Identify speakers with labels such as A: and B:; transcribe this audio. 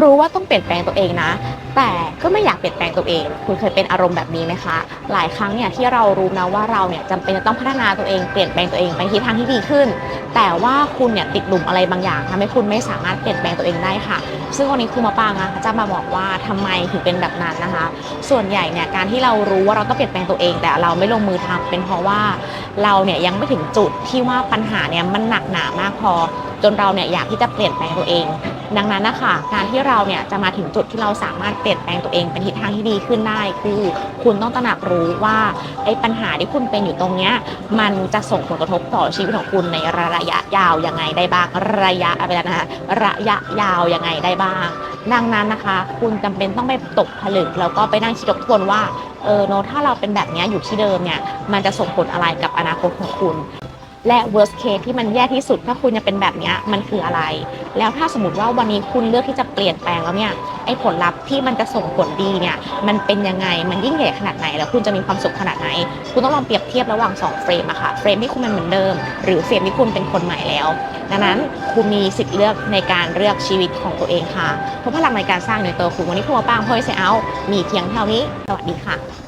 A: รู้ว่าต้องเปลี่ยนแปลงตัวเองนะ แต่ก็ไม่อยากเปลี่ยนแปลงตัวเอง คุณเคยเป็นอารมณ์แบบนี้ไหมคะ หลายครั้งเนี่ยที่เรารู้นะว่าเราเนี่ยจำเป็นจะต้องพัฒนาตัวเองเปลี่ยนแปลงตัวเองไปทิศทางที่ดีขึ้น แต่ว่าคุณเนี่ยติดหลุมอะไรบางอย่างทำให้คุณไม่สามารถเปลี่ยนแปลงตัวเองได้ค่ะ ซึ่งวันนี้ครูมาปางนะคะจะมาบอกว่าทำไมถึงเป็นแบบนั้นนะคะ ส่วนใหญ่เนี่ยการที่เรารู้ว่าเราต้องเปลี่ยนแปลงตัวเอง แต่เราไม่ลงมือทำเป็นเพราะว่าเราเนี่ยยังไม่ถึงจุดที่ว่าปัญหาเนี่ยมันหนักหนามากพอ จนเราเนี่ยอยากที่จะเปลี่ยนแปลงตัวเอง ดังนั้นนะคะการที่เราเนี่ยจะมาถึงจุดที่เราสามารถเปลี่ยนแปลงตัวเองเป็นทิศทางที่ดีขึ้นได้ คือคุณต้องตระหนักรู้ว่าไอ้ปัญหาที่คุณเป็นอยู่ตรงเนี้ยมันจะส่งผลกระทบต่อชีวิตของคุณในระยะยาวยังไงได้บ้างระยะอะไรนะคะระยะยาวยังไงได้บ้าง ดังนั้นนะคะ คุณจำเป็นต้องไปตกผลึกแล้วก็ไปนั่งคิดทบทวนว่าเออโนถ้าเราเป็นแบบเนี้ยอยู่ที่เดิมเนี่ยมันจะส่งผลอะไรกับอนาคตของคุณ และ worst case ที่มันแย่ที่สุดถ้าคุณจะเป็นแบบนี้มันคืออะไร แล้วถ้าสมมติว่าวันนี้คุณเลือกที่จะเปลี่ยนแปลงแล้วเนี่ยไอ้ผลลัพธ์ที่มันจะส่งผลดีเนี่ยมันเป็นยังไงมันยิ่งใหญ่ขนาดไหน แล้วคุณจะมีความสุขขนาดไหน คุณต้องลองเปรียบเทียบระหว่าง2เฟรมอะค่ะเฟรมที่คุณเป็นเหมือนเดิม หรือเฟรมที่คุณเป็นคนใหม่แล้ว ดังนั้นคุณมีสิทธิ์เลือกในการเลือกชีวิตของตัวเองค่ะเพราะพลังในการสร้างในตัวคุณวันนี้ครูมาป้างพ่อยเซเอามีเพียงเท่านี้สวัสดีค่ะ